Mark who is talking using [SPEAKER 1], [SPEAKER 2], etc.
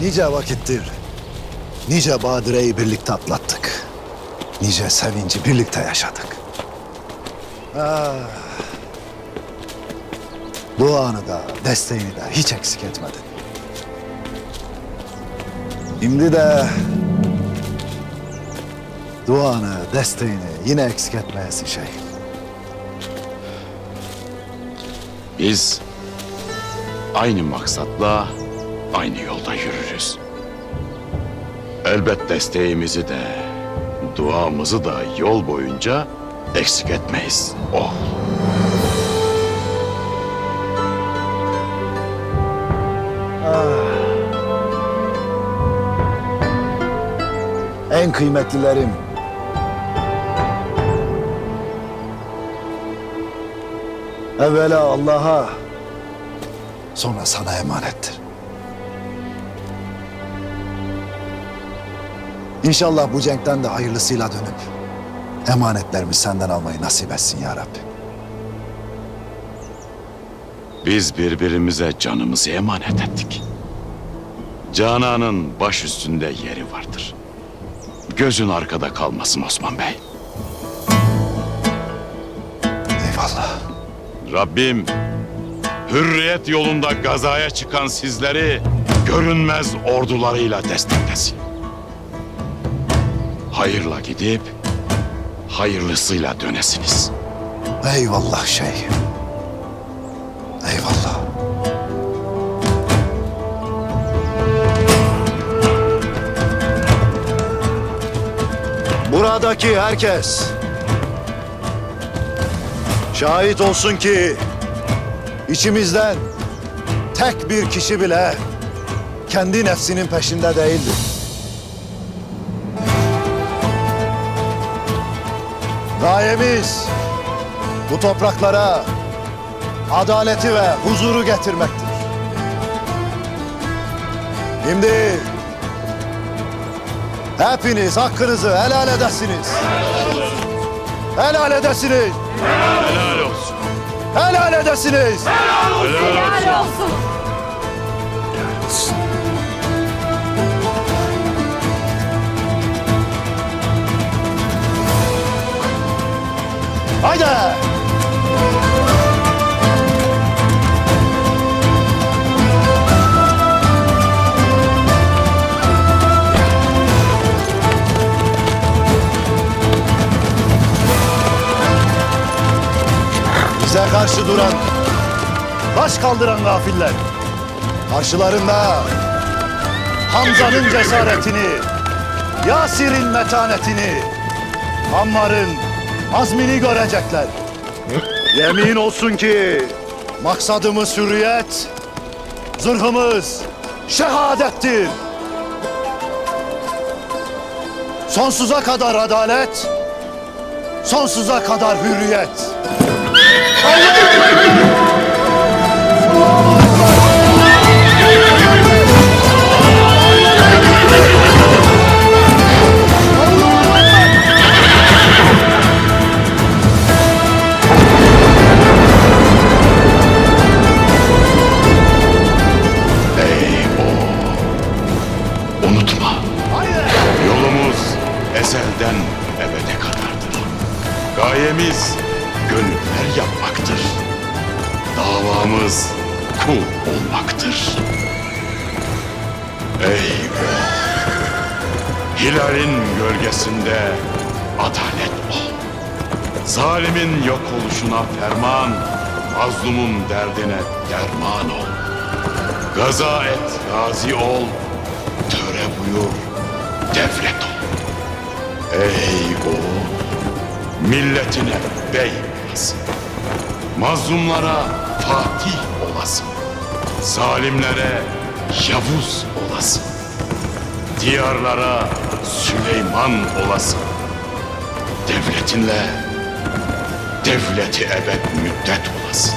[SPEAKER 1] Nice vakittir, nice badireyi birlikte atlattık. Nice sevinci birlikte yaşadık. Ah. Duanı da, desteğini de hiç eksik etmedin. Şimdi de duanı, desteğini yine eksik etmeyesin şey.
[SPEAKER 2] Biz aynı maksatla aynı yolda yürürüz. Elbet desteğimizi de, duamızı da yol boyunca eksik etmeyiz. Oh.
[SPEAKER 1] En kıymetlilerim. Evvela Allah'a, sonra sana emanettir. İnşallah bu cenkten de hayırlısıyla dönüp emanetlerimi senden almayı nasip etsin ya Rabbi.
[SPEAKER 2] Biz birbirimize canımızı emanet ettik. Canan'ın baş üstünde yeri vardır. Gözün arkada kalmasın Osman Bey.
[SPEAKER 1] Eyvallah.
[SPEAKER 2] Rabbim hürriyet yolunda gazaya çıkan sizleri görünmez ordularıyla desteklesin. Hayırla gidip hayırlısıyla dönesiniz.
[SPEAKER 1] Eyvallah şey. Eyvallah. Buradaki herkes şahit olsun ki içimizden tek bir kişi bile kendi nefsinin peşinde değildir. Gayemiz bu topraklara adaleti ve huzuru getirmektir. Şimdi hepiniz hakkınızı helal edesiniz. Helal edesiniz.
[SPEAKER 2] Helal olsun.
[SPEAKER 1] Helal edesiniz.
[SPEAKER 3] Helal olsun.
[SPEAKER 1] Bize karşı duran, baş kaldıran gafiller. Karşılarında Hamza'nın cesaretini, Yasir'in metanetini, Ammar'ın azmini görecekler. Yemin olsun ki maksadımız hürriyet, zırhımız şehadettir. Sonsuza kadar adalet, sonsuza kadar hürriyet.
[SPEAKER 2] Ey Gayemiz gönüller yapmaktır. Davamız kul olmaktır. Ey o. Hilalin gölgesinde adalet ol. Zalimin yok oluşuna ferman, mazlumun derdine derman ol. Gaza et, gazi ol, töre buyur, devlet ol. Ey oğul, milletine bey olasın. Mazlumlara fatih olasın. Zalimlere Yavuz olasın. Diyarlara Süleyman olasın. Devletinle devleti ebed müddet olasın.